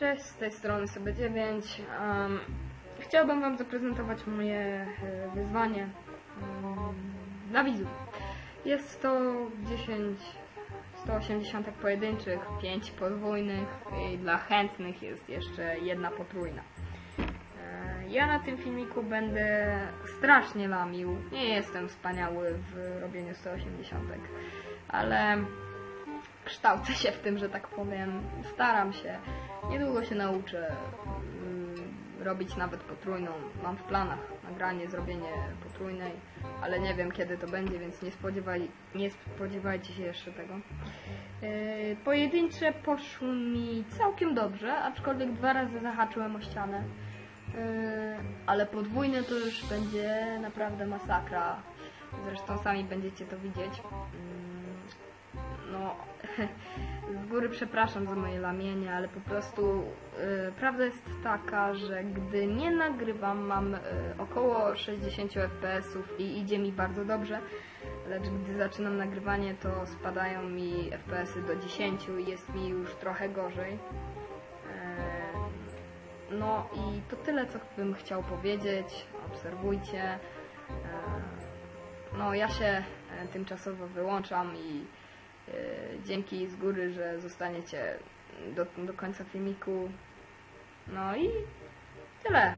Cześć, z tej strony sobie 9. Um, chciałbym Wam zaprezentować moje e, wyzwanie um, dla widzów. Jest to 10 180 pojedynczych, 5 podwójnych i dla chętnych jest jeszcze jedna potrójna. E, Ja na tym filmiku będę strasznie lamił. Nie jestem wspaniały w robieniu 180, ale kształcę się w tym, że tak powiem. Staram się. Niedługo się nauczę mm, robić nawet potrójną. Mam w planach nagranie, zrobienie potrójnej, ale nie wiem kiedy to będzie, więc nie, spodziewaj, nie spodziewajcie się jeszcze tego. Yy, pojedyncze poszły mi całkiem dobrze, aczkolwiek dwa razy zahaczyłem o ścianę. Yy, ale podwójne to już będzie naprawdę masakra. Zresztą sami będziecie to widzieć. Yy, no, góry przepraszam za moje lamienie, ale po prostu y, prawda jest taka, że gdy nie nagrywam, mam y, około 60 fps i idzie mi bardzo dobrze, lecz gdy zaczynam nagrywanie, to spadają mi fps do 10 i jest mi już trochę gorzej. E, No i to tyle, co bym chciał powiedzieć. Obserwujcie. E, No, ja się e, tymczasowo wyłączam i dzięki z góry, że zostaniecie do, do końca filmiku. No i tyle.